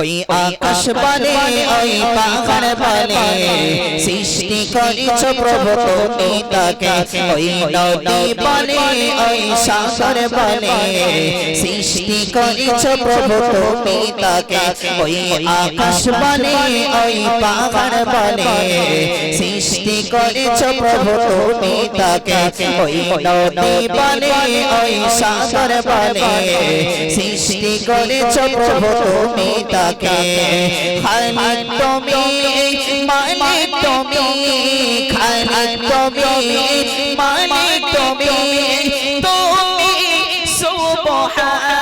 ওই আকাশ বলে ওই পাহাড় বলে সৃষ্টি করেছ প্রভু তুমি তাকে। ওই নদী বলে ওই সাগর বলে সৃষ্টি করেছ প্রভু তুমি তাকে। ওই আকাশ বলে ওই পাহাড় বলে সৃষ্টি করেছ প্রভু তুমি তাকে। ওই নদী বলে ওই সাগর বলে সৃষ্টি করেছ প্রভু তুমি তাকে। খালিক তুমি মালিক তুমি খালিক তুমি মালিক তুমি তুমি সুবহান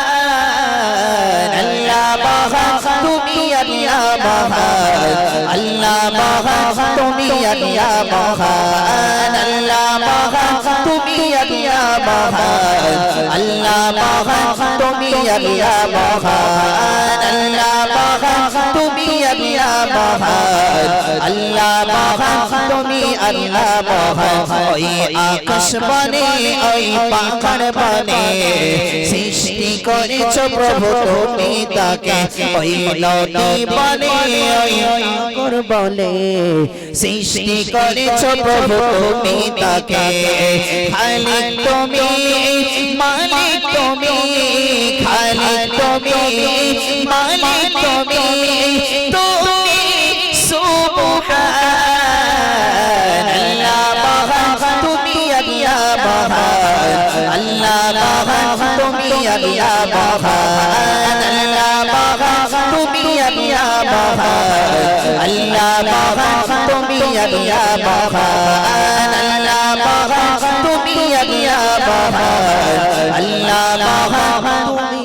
আল্লাহ মহান তুমি আল্লাহ মহান আল্লাহ মহান তুমি আল্লাহ মহান আল্লাহ তুমি আল্লাহ মহান আল্লাহ তুমি আল্লাহ মহান আল্লাহ মহান তুমি আল্লাহ মহান ওই আকাশ বনে ওই পাহাড় বনে সৃষ্টি করেছ প্রভু তুমি তাকে ওই নদী বলে ওই সাগর বলে সৃষ্টি করেছ প্রভু তুমি তাকে খালিক তুমি মালিক তুমি খালিক তুমি মালিক তুমি তুমি আল্লাহ মহান তুমি আল্লাহ মহান আল্লাহ মহান তুমি আল্লাহ মহান আল্লাহ মহান তুমি আল্লাহ মহান আল্লাহ মহান তুমি তুমি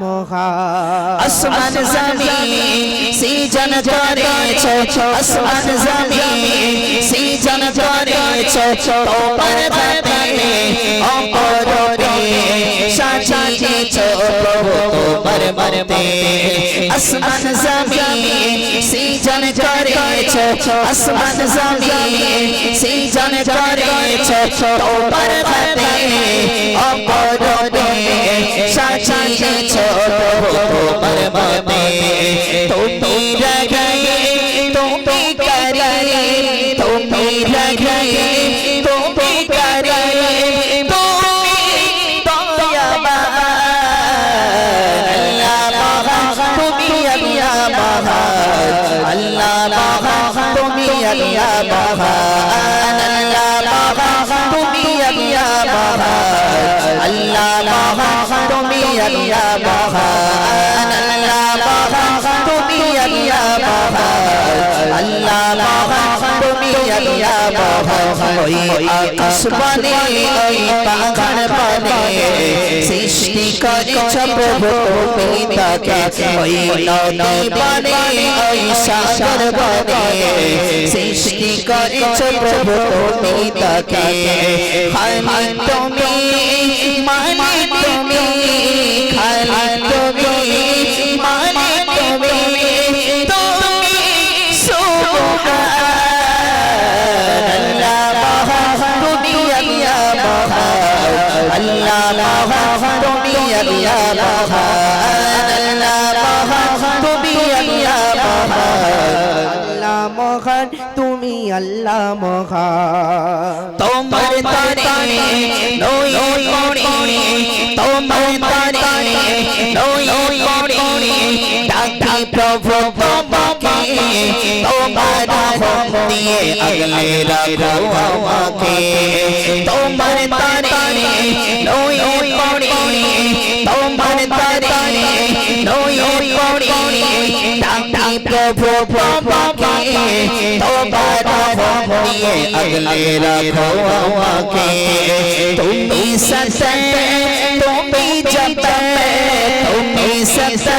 মহান আসমান জমিন সৃজন করেছে আসমান জমিন সৃজন করেছে। তোমার বাতে অপরতে সাজিয়েছ প্রভু তোমার মরতে আসমান জমিন সৃজন করেছে আসমান জমিন সৃজন করেছে। তোমার বাতে অপরতে সাজিয়েছ ছোট তোমার মরতে তুমি রগে তুমি করে তুমি রগে ওই আকাশ বনে ওই পাহাড় বনে সৃষ্টি করেছ প্রভু, তুমি তাকে। ওই নদী বনে ওই সাগর বনে সৃষ্টি করেছ প্রভু তুমি তাকে মহান তুমি আল্লাহ মহান তোমার তারে নই করি তোমার তারে নই করি ডাকি প্রভু তোমাকে তোমার দিয়ে আগলে রাখো আমাকে তোমার তারে নই করি তোমার তারে নই করি ডাকি প্রভু তোমাকে তোমার দিয়ে আগলে রাখো আমাকে তুমি সতে তুমি জপে তুমি সতে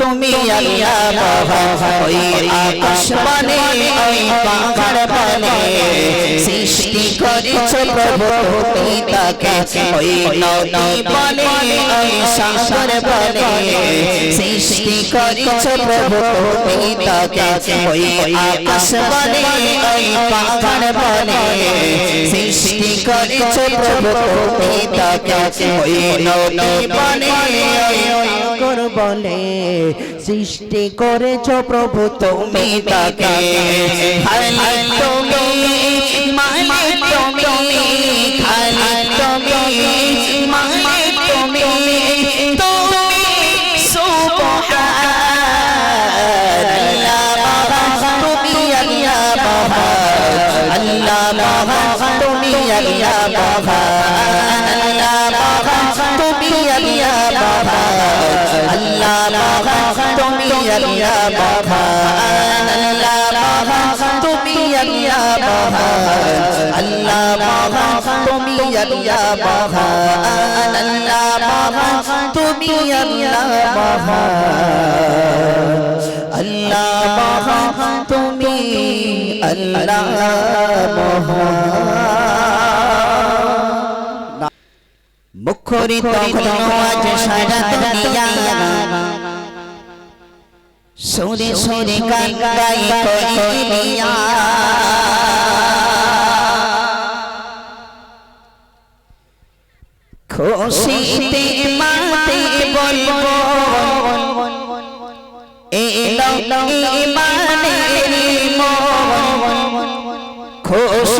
তুমি আল্লাহ মহান ওই আকাশ বনে, ওই পাহাড় বনে। সৃষ্টি করেছ প্রভু, তুমি তাকে ওই নদী বনে, ওই সাগর বনে। সৃষ্টি করেছ প্রভু, তুমি তাকে ওই আকাশ বনে, ওই পাহাড় বনে। সৃষ্টি করেছ প্রভু, তুমি তাকে ওই নদী বনে। সৃষ্টি করেছ প্রভু, তুমি তাকে। খালি তুমি মানে তুমি খালি তুমি মানে তুমি তুমি সুবহানাল্লাহ তুমি আল্লাহ মহান। আল্লাহ মহান, তুমি আল্লাহ মহান। আল্লাহ মহান আল্লাহ মহান তুমি আল্লাহ মহান আল্লাহ মহান তুমি আল্লাহ মহান আল্লাহ মহান তুমি আল্লাহ মহান আল্লাহ মহান তুমি আল্লাহ মহান মুখরিত আজ সারা দুনিয়া সুরে সুরে গান গাই করিয়া খুশিতে মাতে বলব এলো ইমানের মন খুশিতে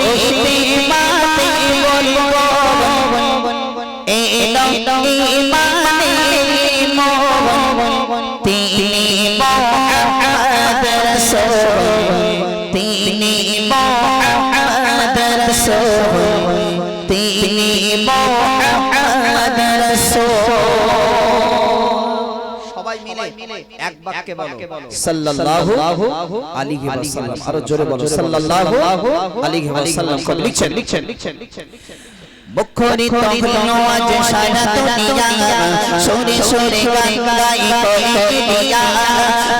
মিলে এক বাক্যে বলো। সাল্লাল্লাহু আলাইহি ওয়াসাল্লাম আরও জোরে বলো। সাল্লাল্লাহু আলাইহি ওয়াসাল্লাম কবি লিখছেন লিখছেন মুখরিত হলো আজ সারা দুনিয়া। সুরে সুরে গাই গাই করিয়া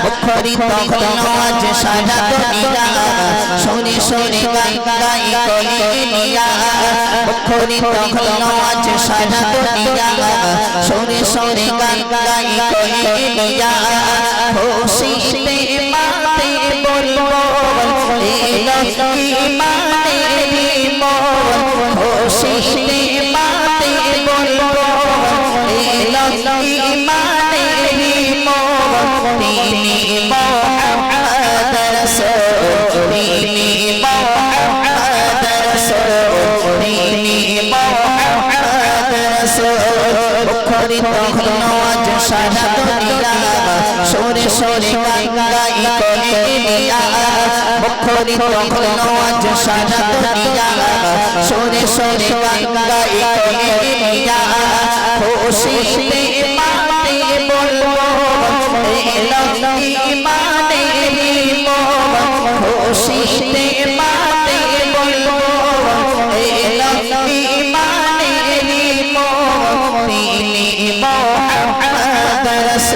মুখরিত হলো আজ সারা দুনিয়া সুরে সুরে গাই গাই করিয়া মুখরিত হলো আজ সারা দুনিয়া। সুরে সুরে গাই গাই করিয়া খুশিতে মাতে বলব এলো ইমানের মন। খুশিতে মুখরিত হলো আজ সারা দুনিয়া সুরে সুরে গাই গাই করিয়া মুখরিত হলো আজ সারা দুনিয়া সুরে সুরে গাই গাই করিয়া খুশিতে মাতে বলব এলো ইমানের মন খুশিতে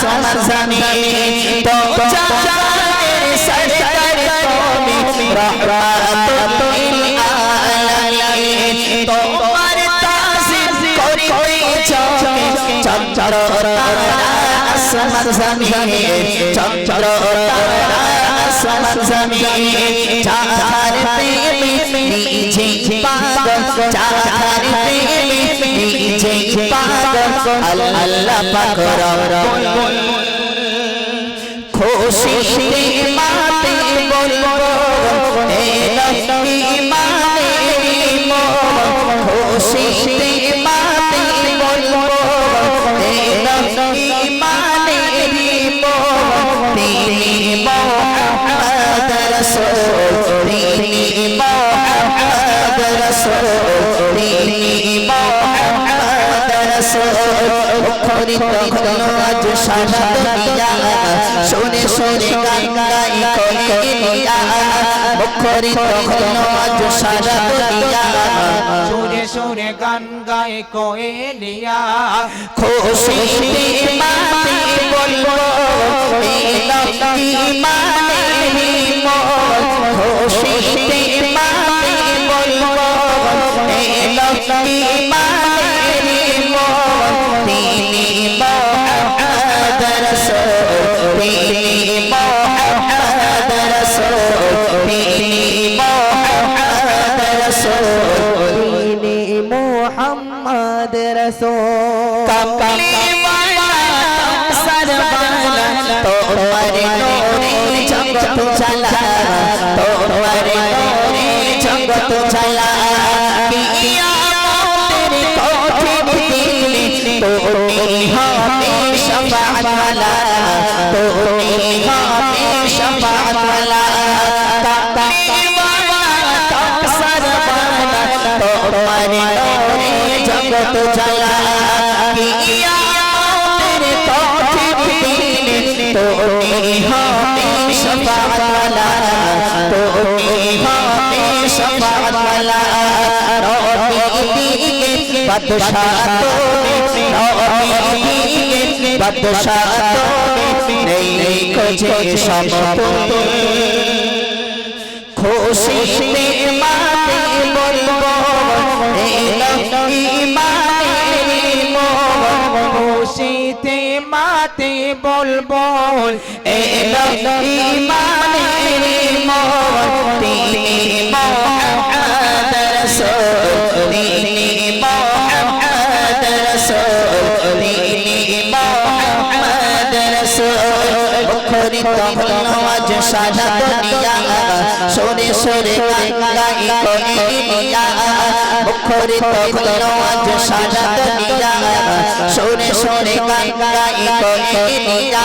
জমিন তো জানের সরকার তুমি রহমাতুল নিজে পাগল আল্লাহ পাক রব্বুল খুশিতে মাতে বলব মন খুশিতে মুখরিত হলো আজ সারা দুনিয়া শুনে শুনে গান গাই কহিলিয়া মুখরিত হলো আজ সারা দুনিয়া গান খুশিতে মাতে বলব খুশিতে মাতে বলব ইমানে মোহাম্মদ রাসূল কামলি সরবালা হবে শফাআত ওয়ালা তুমি হবে শফাআত ওয়ালা কামলি সরবালা তোমার নোরে জগত চলা কিয়ামতের কঠিন দিনে তুমি হবে শফাআত ওয়ালা তুমি হবে শফাআত ওয়ালা বাদশাহ বাদশাহ নেই খোঁজে সমতুল খুশিতে মাতে বলব খুশিতে মাতে বলব এলো ইমানের তিনি মোহাম্মদ আজ সারা দুনিয়া সরে সরে গাই কহিলিয়া মুখরিত হলো আজ সারা দুনিয়া সরে সরে গাই কহিলিয়া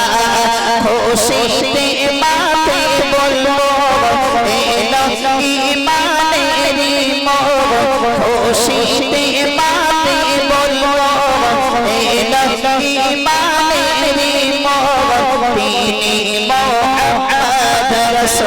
খুশিতে মাতে বলব এলো ইমানের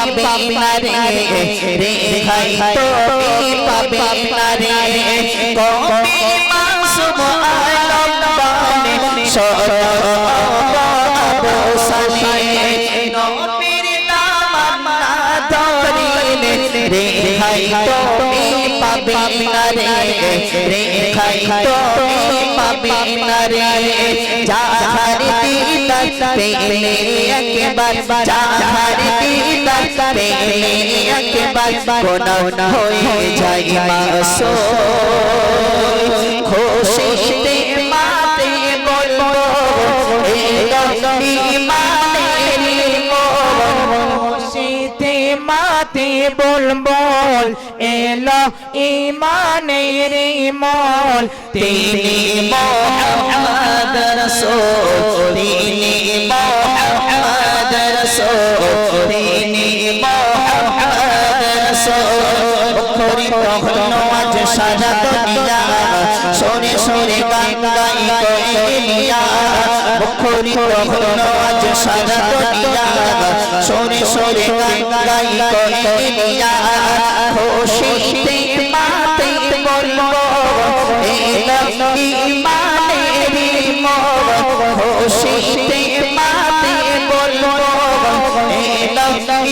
পাবে না রে রে হাই তো পাবে না রে। কবি মাসুম আলম্বানি শত আবু সালে নবীর নাম ধরিনে রে, খাই তুমি পাবে না রে রে খাই তুমি পাবে না রে যাহার দিদার পেলে একবার যাহার দিদার পেলে একবার কোনা হয়ে যায় মাসো খুশিতে মাতে ইমানের মাতে বলব এলো ইমানের মল তিনি মোহাম্মদ রাসূল, তিনি মোহাম্মদ রাসূল, তিনি মোহাম্মদ রাসূল। মুখরিত হলো আজ সারা দুনিয়া সরে সরে গান গাই কহিলিয়া মুখরিত হলো আজ সারা দুনিয়া সরে সরে গাই কহিলিয়া খুশিতে মাতে বলব এলো ইমানের মোর খুশিতে মাতে বলব এলো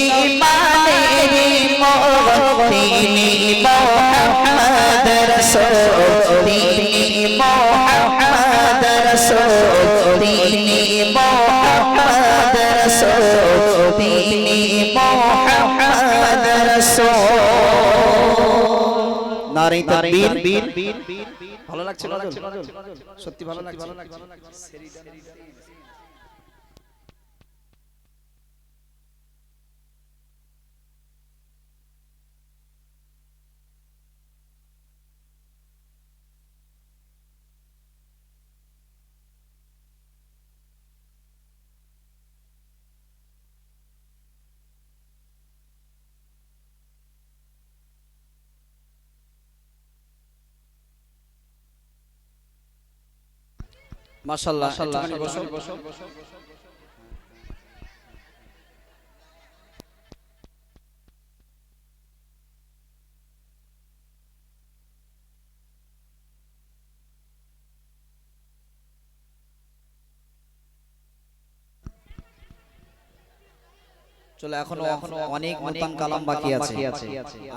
ইমানের মোর তিনি মোহাম্মদ রাসূল তিনি মোহাম্মদ রাসূল তিনি মোহাম্মদ রাসূল তিনি মোহাম্মদ রাসূল নারী তাকবীর ভালো লাগছে সত্যি ভালো লাগছে। মাশাআল্লাহ চলো এখনও এখনও অনেক নতুন কালাম বাকি আছে।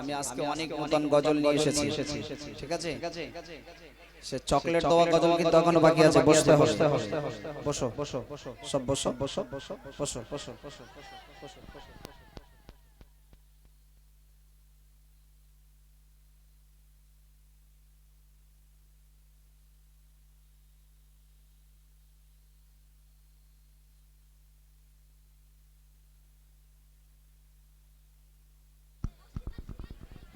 আমি আজকে অনেক নতুন গজল নিয়ে এসেছি। ঠিক আছে? সে চকলেট দেওয়া গজল কিন্তু এখনও বাকি আছে বসতে হবে বসো বসো সব বসো বসো বসো বসো বসো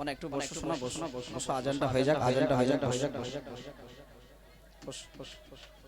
মানে একটু বসো শোনা বসো বসো আজানটা হয়ে যাক আজানটা হয়ে হয়ে যাক হয়ে যাক বসো বসো বসো।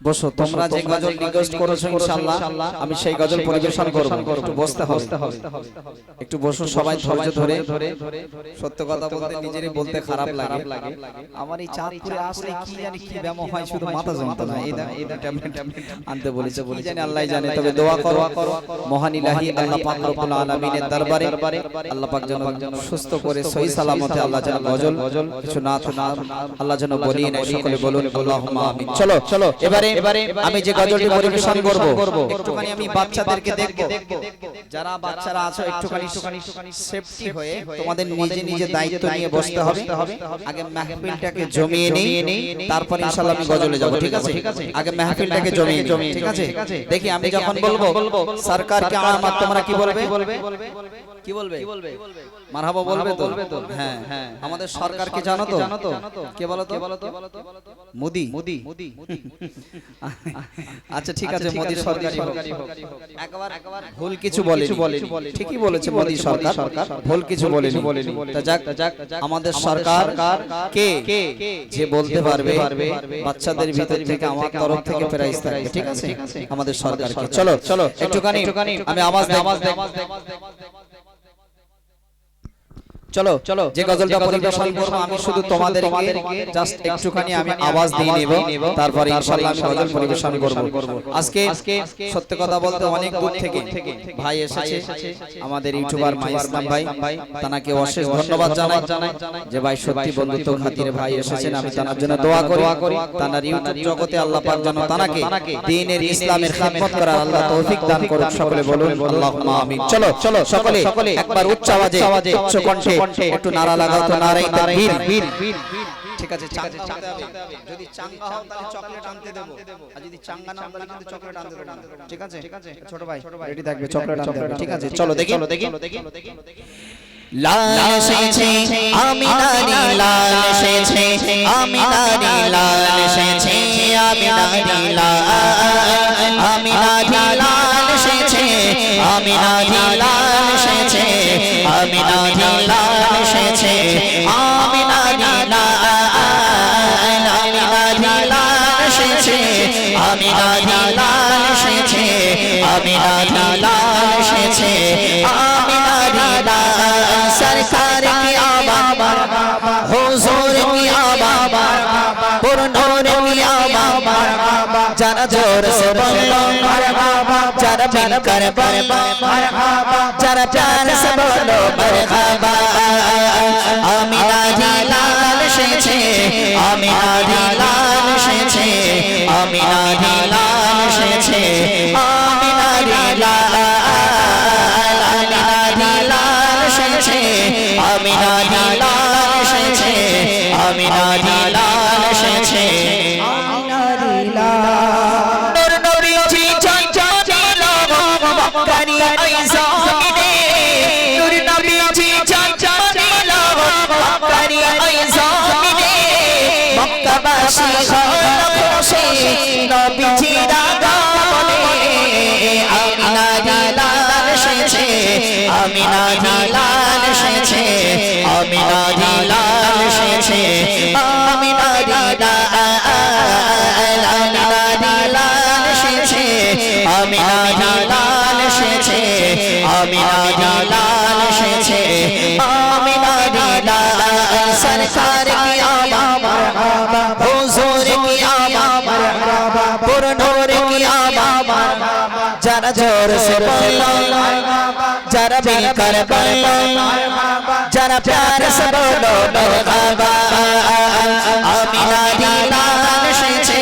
বসো তোমরা যে গজল রিকোয়েস্ট করেছ ইনশাআল্লাহ আমি সেই গজল পরিবেশন করব। একটু বসতে হবে। একটু বসো সবাই ধৈর্য ধরে সত্য কথা বলতে নিজেরই বলতে খারাপ লাগে। আমার এই চাঁদপুরে আসলে কি জানি কি ব্যামো হয় শুধু মাথা যন্ত্রণা এই এই ট্যাবলেট আনতে বলেছে বলে জানি আল্লাহ জানে তবে দোয়া করো মহান ইলাহি আল্লাহ পাক রব্বুল আলামিনের দরবারে আল্লাহ পাক যেন সুস্থ করে সহি সালামতে আল্লাহ যেন গজল কিছু না না আল্লাহ যেন বলিয়ে নেয় সকলে বলুন আল্লাহুম্মা আমিন চলো চলো এবারে এবারে আমি যে গজলটি পরিবেশন করব একটুখানি আমি বাচ্চাদেরকে দেখব। যারা বাচ্চারা আছো একটুখানি সেফটি হয়ে তোমাদের নিজে নিজে দায়িত্ব নিয়ে বসতে হবে। আগে মাহফিলটাকে জমিয়ে নেই তারপর ইনশাআল্লাহ আমি গজলে যাব ঠিক আছে? আগে মাহফিলটাকে জমিয়ে ঠিক আছে? দেখি আমি যখন বলব সরকার কে আমার তোমরা কি বলবে? কি বলবে? মারহাবা বলবে তো? হ্যাঁ হ্যাঁ। আমাদের সরকারকে জানো তো? জানো তো? কে বলো তো? মোদি। মোদি। আচ্ছা ঠিক আছে মোদি সরকারি হোক। একবার ভুল কিছু বলে ঠিকই বলেছে মোদি সরকার। সরকার। ভুল কিছু বলেনি। তা যাক যাক আমাদের সরকার কে? যে বলতে পারবে বাচ্চাদের ভিতর থেকে আমার তরফ থেকে প্রাইজ থাকবে ঠিক আছে? আমাদের সরকারকে। চলো চলো একটুখানি। আমি আওয়াজ আওয়াজ চলো চলো যে গজলটা পরিবেশন করব আমি শুধু তোমাদেরকে জাস্ট একটুখানি আমি আওয়াজ দিয়ে নেব তারপরে ইনশাআল্লাহ আমি গজল পরিবেশন করব। আজকে সত্য কথা বলতে অনেক দূর থেকে ভাই এসেছে আমাদের ইউটিউবার মাই ইসলাম ভাই তানাকে অশেষ ধন্যবাদ জানাই যে ভাই সত্যি বন্ধুত্ব খাতিরে ভাই এসেছেন আমি তার জন্য দোয়া করি তানার ইউটিউব জগতে আল্লাহ পাক যেন তানাকে দ্বীনের ইসলামের খিদমত করার আল্লাহ তৌফিক দান করুন সকলে বলুন আল্লাহুম্মা আমিন চলো চলো সকলে একবার উচ্চ আওয়াজে উচ্চ কণ্ঠে একটু নারা লাগাও তো নারাই তাকবীর ঠিক আছে হতে হবে। যদি চাঙ্গা হও তাহলে চকলেট আনতে দেব। আর যদি চাঙ্গা না তাহলে কিন্তু চকলেট আনতে দেব। না ঠিক আছে? ছোট ভাই রেডি থাকবে চকলেট আনতে। হবে ঠিক আছে চলো দেখি। দেখি লাল এসেছে আমি নারী লাল এসেছে আমি নারী লাল এসেছে আমি নারী লাল আমি নারী লাল এসেছে আমি নারী লাল আমি না নীলা এসেছে আমি না নীলা আমি না নীলা এসেছে আমি না নীলা এসেছে আমি না নীলা এসেছে আমি না নীলা সরকার কি আবাবা, হুজুর কি পূর্ণ কি আবাবা জোর সে বলল, মারবা যারা মিল কর মারহাবা, যারা প্যার সে বলো মারহাবা। আমিনা ঢিলাল এসেছে, আমিনা ঢিলাল এসেছে, আমিনা ঢিলাল এসেছে, আমিনা ঢিলাল আমিনা দিলাল এসেছে আমিনা দিলাল এসেছে আমিনা দিলাল আমিনা দিলাল এসেছে আমিনা দিলাল এসেছে আমিনা দিলাল এসেছে আমিনা দিলাল সরকার কি আবা হুজুর কি আবা পুরনোর কি আবা যারা জোর সে বলো যারা বলো যারা প্যার সে বলো বাবা আমিনা দিলাল এসেছে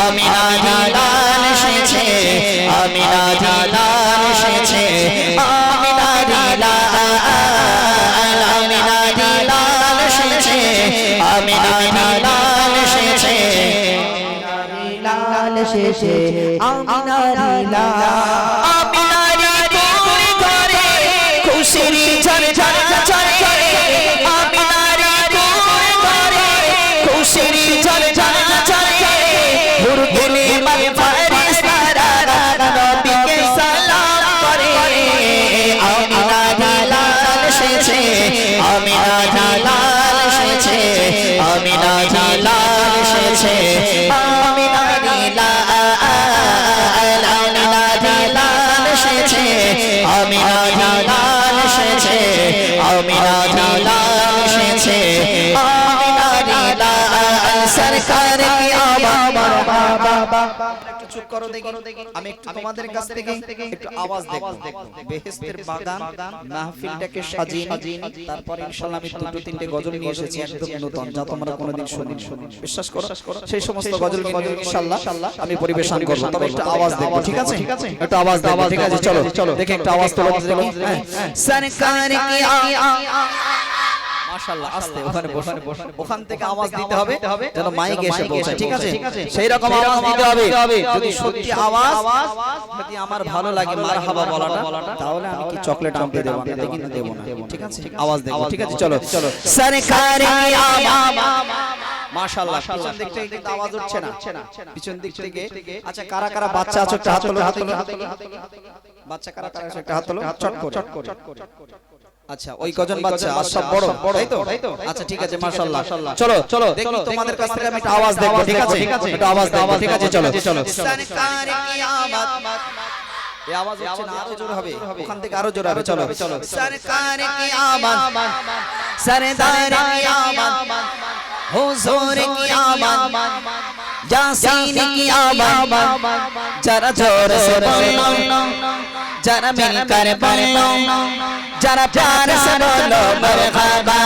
আমিনা দিলাল এসেছে আমিনা দিলাল এসেছে আমিনা দিলাল আমিনা দিলাল এসেছে আমিনা দিলাল এসেছে লাল শেষে আমিনারি লাল এসেছে। আমিনা দিলাল এসেছে। আমিনা দিলাল এসেছে। বাবা একটু চুপ করো দেখি। আমি একটু তোমাদের কাছ থেকে একটু আওয়াজ দেখব। বেহেশতের বাগান মাহফিলটাকে সাজিয়ে তারপরে ইনশাআল্লাহ আমি দুটো তিনটে গজল নিয়ে এসেছি একদম নতুন যা তোমরা কোনোদিন শুনি বিশ্বাস করো? সেই সমস্ত গজল কিন্তু ইনশাআল্লাহ আমি পরিবেশন করব। তবে একটু আওয়াজ দেখব। ঠিক আছে? একটু আওয়াজ ঠিক আছে চলো চলো। দেখে একটু আওয়াজ তোলো সরকার কি মাশাআল্লাহ আস্তে ওখানে বসে। ওখান থেকে আওয়াজ দিতে হবে যেন মাইকে এসে পৌঁছায় ঠিক আছে? সেই রকম আওয়াজ দিতে হবে। যদি সত্যি আওয়াজ যদি আমার ভালো লাগে মারহাবা বলাটা তাহলে আমি কি চকলেট আনতে দেব না? কিন্তু দেব না ঠিক আছে? আওয়াজ দেব ঠিক আছে? চলো। চলো। সরকার মাশাআল্লাহ পিছন দিক থেকে কিন্তু আওয়াজ উঠছে না। পিছন দিক থেকে আচ্ছা কারা কারা বাচ্চা আছে একটা হাত তোলো। হাত তোলো বাচ্চা কারা কারা একটা হাত তোলো চট করে। চট করে। আচ্ছা ওই কজন বাচ্চা আর সব বড় তাই তো? আচ্ছা, আচ্ছা ঠিক আছে মাশাআল্লাহ। চলো চলো দেখি তোমাদের কাছ থেকে আমি একটা আওয়াজ দেব ঠিক আছে? একটা আওয়াজ দাও ঠিক আছে চলো চলো। সরকার কিয়ামত এই আওয়াজ হচ্ছে না আরও জোরে হবে। ওখান থেকে আরও জোরে হবে চলো। চলো সরকার কিয়ামত সরদার কিয়ামত হুজুর কিয়ামত ইয়াসিন কিয়ামত যারা জোরে বলো। যারা মিলকার বলল যারা পার সরলো মরহাবা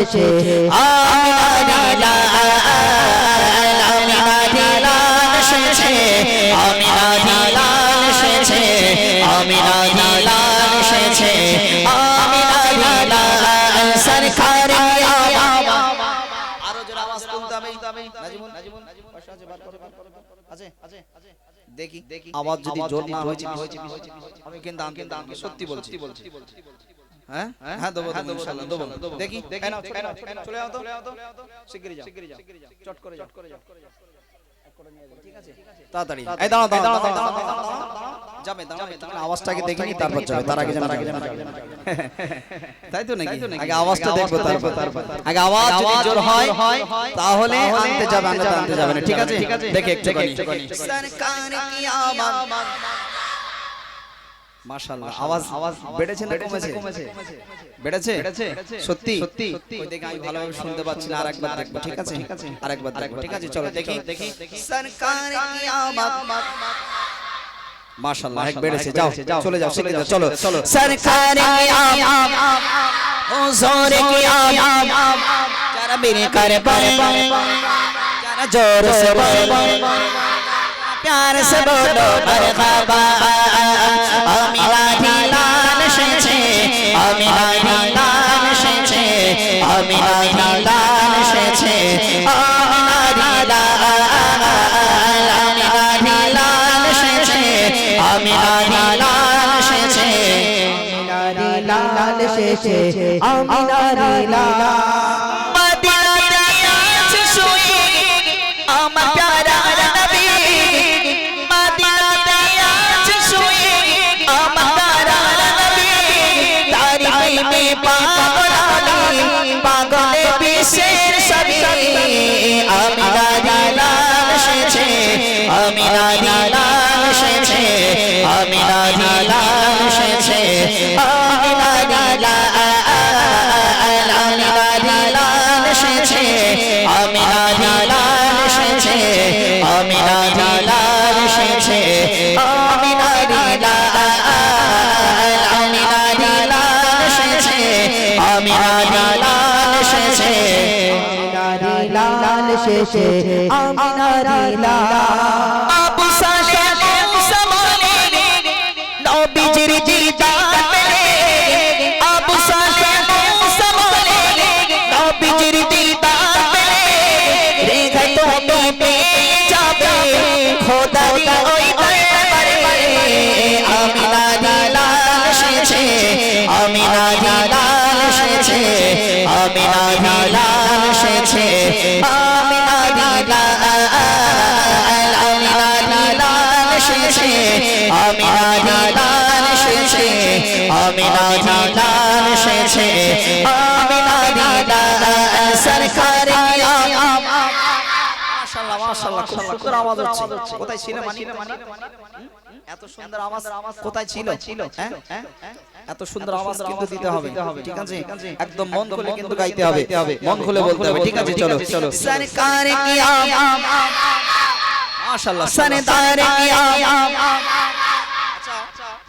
আছে দেখি দেখি। আওয়াজ যদি জোর না হয়েছে আমি কিন্তু আনতে আনতে সত্যি বলছি। হ্যাঁ দেবো দেবো ইনশাআল্লাহ দেবো দেখি দেখি চলে তো শিগগিরই যাও চট করে চট করে যাও তার আগে তাই তো নাকি আগে আগে আওয়াজ হয় তাহলে আনতে যাবে ঠিক আছে দেখে মাশাআল্লাহ আওয়াজ আওয়াজ বেড়েছে না কমেছে বেড়েছে সত্যি সত্যি ওই দেখে আমি ভালোভাবে শুনতে পাচ্ছি না আরেকবার দেখব ঠিক আছে আরেকবার দেখব ঠিক আছে চলো দেখি দেখি সরকার কি আমাত মাশাআল্লাহ এক বেড়েছে যাও চলে যাও চলে যাও চলো চলো সরকার কি আমাত হুজুর কি আমাত যারা মেরে করে পারে যারা জোর সে प्यार से बोलो मरहबा अमीना ढीलान सेछे अमीना ढीलान सेछे अमीना ढीलान सेछे अमीना ढीलान अमीना ढीलान सेछे अमीना ढीलान सेछे अमीना ढीलान सेछे अमीना ढीलान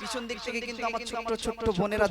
পিছন দিক থেকে কিন্তু আমার ছোট্ট ছোট্ট বোনেরা